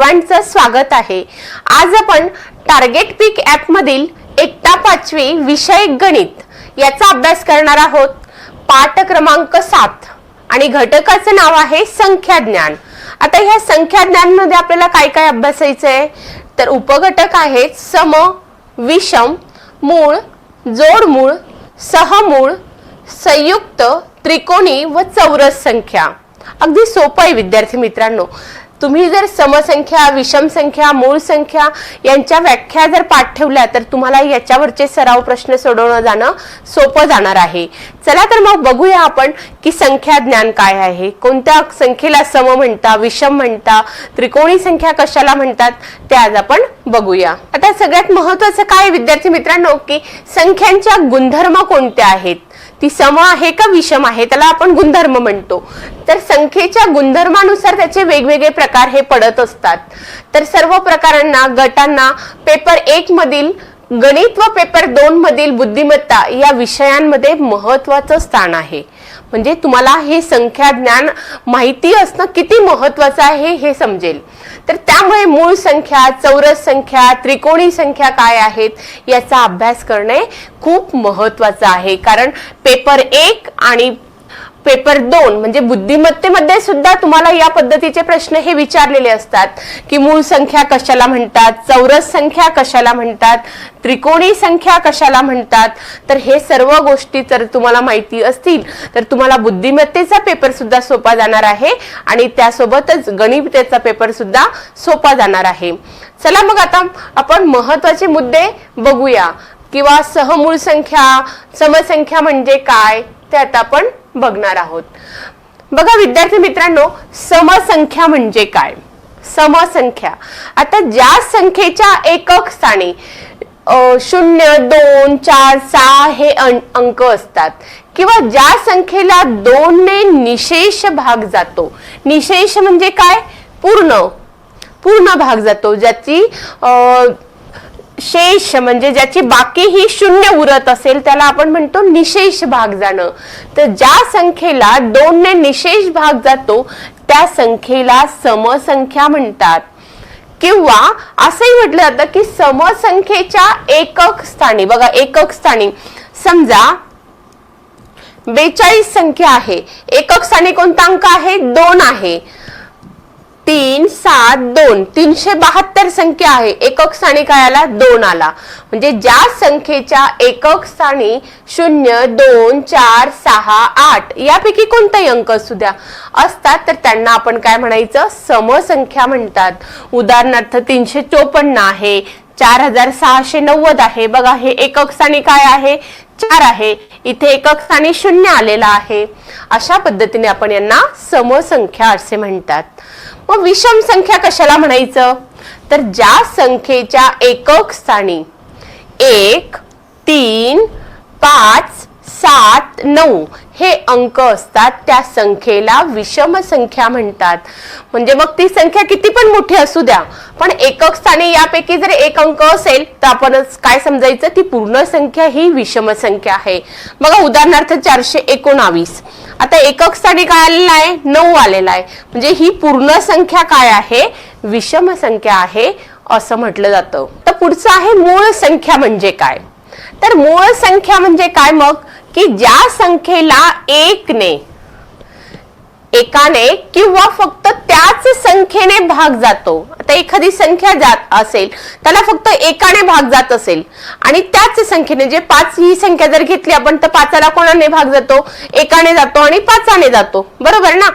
सर्वांचं स्वागत आहे. आज आपण टार्गेट पीक ऍप मधील एकटा पाचवी विषय गणित याचा अभ्यास करणार आहोत. पाठ क्रमांक सात आणि घटकाचं नाव आहे संख्या ज्ञान आता ह्या संख्या ज्ञानमध्ये आपल्याला काय काय अभ्यासायचं आहे तर उपघटक आहेत सम विषम मूळ जोडमूळ सहमूळ संयुक्त त्रिकोणी व चौरस संख्या. अगदी सोपं आहे विद्यार्थी मित्रांनो. तुम्ही जर समसंख्या विषम संख्या मूळ संख्या यांच्या व्याख्या जर पाठ ठेवल्या तर तुम्हाला याच्यावरचे सराव प्रश्न सोडवणं जाणं सोपं जाणार आहे. चला तर मग बघूया आपण की संख्या ज्ञान काय आहे. कोणत्या संख्येला सम म्हणता विषम म्हणता त्रिकोणी संख्या कशाला म्हणतात ते आज आपण बघूया. आता सगळ्यात महत्वाचं काय विद्यार्थी मित्रांनो की संख्यांच्या गुणधर्म कोणत्या आहेत? ती सम आहे का विषम आहे त्याला आपण गुणधर्म म्हणतो. तर संख्येच्या गुणधर्मानुसार त्याचे वेगवेगळे प्रकार हे पडत असतात. तर सर्व प्रकारांना गटांना पेपर एक मधील गणित व पेपर दोन मधील बुद्धिमत्ता या विषयांमध्ये महत्वाचं स्थान आहे. म्हणजे तुम्हाला हे संख्या ज्ञान माहिती असणं किती महत्वाचं आहे हे समजेल. तर त्यामुळे मूळ संख्या चौरस संख्या त्रिकोणी संख्या काय आहेत याचा अभ्यास करणे खूप महत्वाचं आहे. कारण पेपर एक आणि पेपर दोन म्हणजे बुद्धिमत्तेमध्ये सुद्धा तुम्हाला या पद्धतीचे प्रश्न हे विचारलेले असतात की मूळ संख्या कशाला म्हणतात चौरस संख्या कशाला म्हणतात त्रिकोणी संख्या कशाला म्हणतात तर हे सर्व गोष्टी जर तुम्हाला माहिती असतील तर तुम्हाला बुद्धिमत्तेचा पेपर सुद्धा सोपा जाणार आहे आणि त्यासोबतच गणितेचा पेपर सुद्धा सोपा जाणार आहे. चला मग आता आपण महत्त्वाचे मुद्दे बघूया किंवा सहमूळ संख्या समसंख्या म्हणजे काय ते आता आपण बघणार आहोत. बघा विद्यार्थी मित्रांनो समसंख्या म्हणजे काय? समसंख्या. आता ज्या संख्येच्या एकक स्थानी शून्य दोन चार सहा हे अं- अंक असतात. किंवा ज्या संख्येला दोनने निशेष भाग जातो निशेष म्हणजे काय? पूर्ण. पूर्ण भाग जातो ज्याची शेष म्हणजे ज्याची बाकी ही शून्य उरत असेल त्याला आपण म्हणतो निशेष भाग जाणं. तर ज्या संख्येला दोनने निशेष भाग जातो त्या संख्येला समसंख्या म्हणतात. किंवा असंही म्हटलं जातं की समसंख्येच्या एकक स्थानी बघा एकक स्थानी. समजा बेचाळीस संख्या आहे. एकक स्थानी कोणता अंक आहे? दोन आहे. तीन सात दोन. तीनशे बहात्तर संख्या आहे. एकक स्थानी काय आला? दोन आला. म्हणजे ज्या संख्येच्या एकक स्थानी शून्य दोन चार सहा आठ यापैकी कोणताही अंक असू द्या असतात तर त्यांना आपण काय म्हणायचं? समसंख्या म्हणतात. उदाहरणार्थ तीनशे चोपन्न आहे चार हजार सहाशे नव्वद आहे. बघा हे एकक स्थानी काय आहे? चार आहे. इथे एकक स्थानी शून्य आलेला आहे. अशा पद्धतीने आपण यांना समसंख्या असे म्हणतात. मग विषम संख्या कशाला म्हणायचं? तर ज्या संख्येच्या एकक स्थानी एक तीन पाच सात नऊ हे अंक असतात त्या संख्येला विषम संख्या म्हणतात. म्हणजे मग ती संख्या किती पण मोठी असू द्या पण एकक स्थानी यापैकी जर एक अंक असेल तर आपण काय समजायचं? ती पूर्ण संख्या ही विषम संख्या आहे. बघा उदाहरणार्थ चारशे एकोणावीस. आता एकक स्थानी काय आलेला आहे? नऊ आलेला आहे. म्हणजे ही पूर्ण संख्या काय आहे? विषम संख्या आहे असं म्हटलं जातं. तर पुढचं आहे मूळ संख्या म्हणजे काय? तर मूळ संख्या म्हणजे काय मग? की ज्या संख्येला एकने एकाने किंवा फक्त त्याच संख्येने भाग जातो. आता एखादी संख्या जात असेल त्याला फक्त एकाने भाग जात असेल आणि त्याच संख्येने जे पाच ही संख्या जर घेतली आपण तर पाचाला कोणाने भाग जातो? एकाने जातो आणि पाचाने जातो. बरोबर ना?